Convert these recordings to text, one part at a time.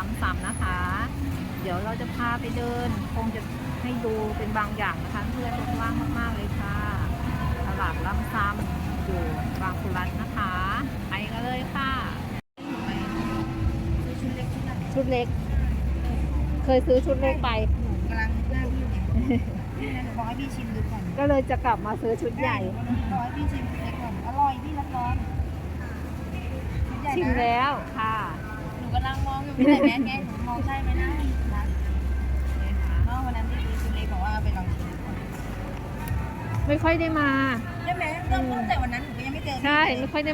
ล้ำซ้ำนะคะ เดี๋ยวเราจะพาไปเดิน คงจะให้ดูเป็นบางอย่างนะคะเพื่อนว่างมากๆเลยค่ะตลาดล้ำซ้ำอยู่บางคุรัตน์นะคะไปกันเลยค่ะชุดเล็กชุดใหญ่ชุดเล็ก เคยซื้อชุดเล็กไปหนูกำลังหน้าพี่อยู่เนี่ยนี่นะหนูบอกให้พี่ชิมดูก่อนก็เลยจะกลับมาซื้อชุดใหญ่บอกให้พี่ชิมชุดเล็กก่อนอร่อยพี่รับรองชุดใหญ่ชิมนะแล้วค่ะหนู กำลังมองอยู่พี่ใส่แมสไงหนูมองใช่ไหมนะนะเมื่อวันนั้นที่ซื้อชุดเล็กบอกว่าเอาไปลองชิมดูก่อนไม่ค่อยได้มาใช่ไหมเริ่มตั้งแต่วันนั้นหนูก็ยังไม่เจอพี่ใช่เลยไม่ค่อยได้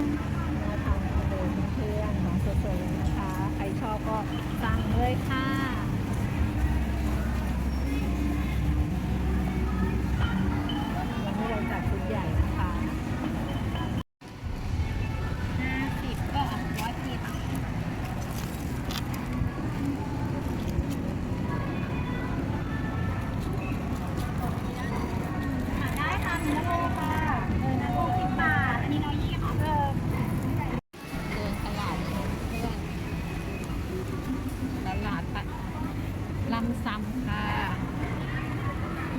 ลำซ้ำค่ะ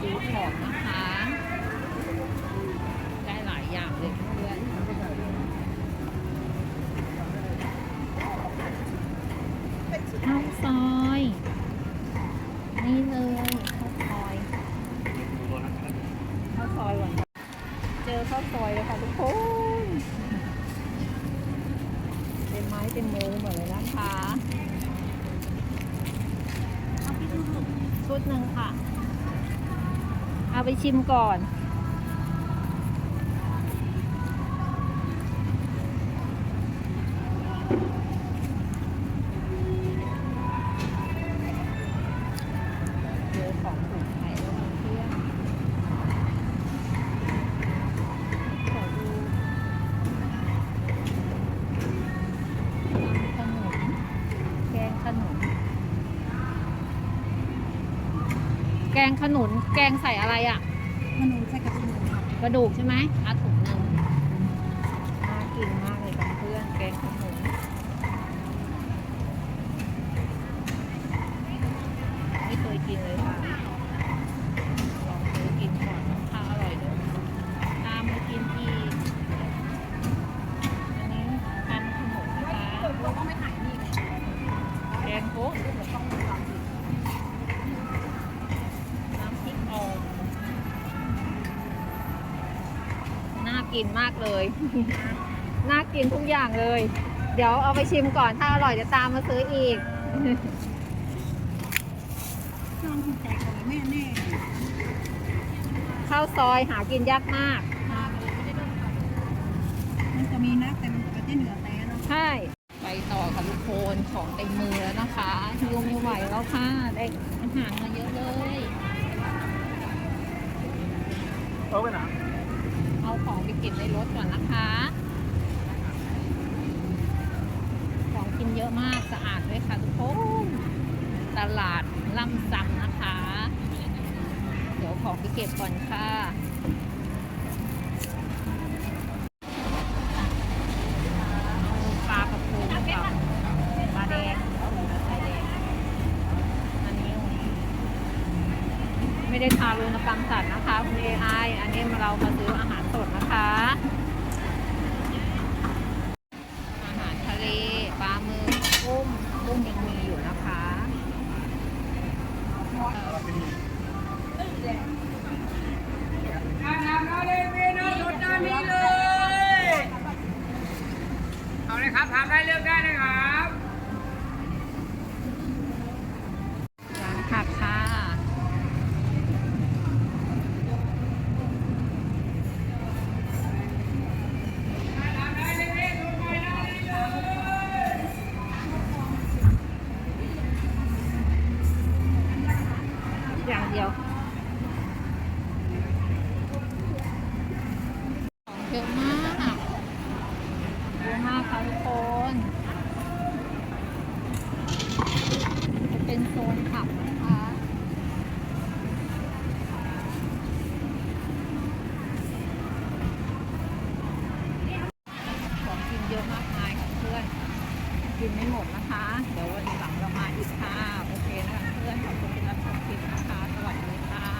ดูของนะคะ ได้หลายอย่างเลยเพื่อนข้าวซอย นี่เลยข้าวซอยข้าวซอยหวานเจอข้าวซอยเลยค่ะทุกคนเป็นไม้เป็นมือหมดเลยนะคะ ชุดหนึ่งค่ะ เอาไปชิมก่อน แกงขนุน แกงใส่อะไรอะ่ะมันหนูใส่กระดูกค่ะกระดูกใช่ไหมอาถุงหนึ่งน่ากินมาก กินมากเลย น่ากินทุกอย่างเลย เดี๋ยวเอาไปชิมก่อนถ้าอร่อยจะตามมาซื้ออีกน้องคุณแตกเลยแม่แน่ข้าวซอยหากินยากมากมาเลยไม่ได้เริ่มก่อนมันจะมีนะแต่มันก็จะเหนือแต่เนาะใช่ ไปต่อค่ะทุกคนของเต็มมือแล้วนะคะฮิวไม่ไหวแล้วค่ะได้อาหารมาเยอะเลย เอาไปไหนเอาของ ไปเก็บในรถก่อนนะคะ ของกินเยอะมากสะอาดด้วยค่ะทุกคนตลาดลำซำนะคะ เดี๋ยวของไปเก็บก่อนค่ะเอาปลากระพงกับปลาแดงปลาแดงอันนี้ ไม่ได้ทารุณกรรมสัตว์นะคะคุณ AI อันนี้เรามาซื้ออาหารสดนะคะ อาหารทะเลปลาหมึกกุ้งกุ้งยังมีอยู่นะคะเอา เยอะมากเยอะมากค่ะทุกคน จะเป็นโซนขับนะคะของกินเยอะมากมายค่ะเพื่อน กินไม่หมดนะคะ เดี๋ยววันหลังเรามาอีกค่ะ โอเคนะคะเพื่อน ขอบคุณที่รับชมคลิปนะคะ สวัสดีค่ะ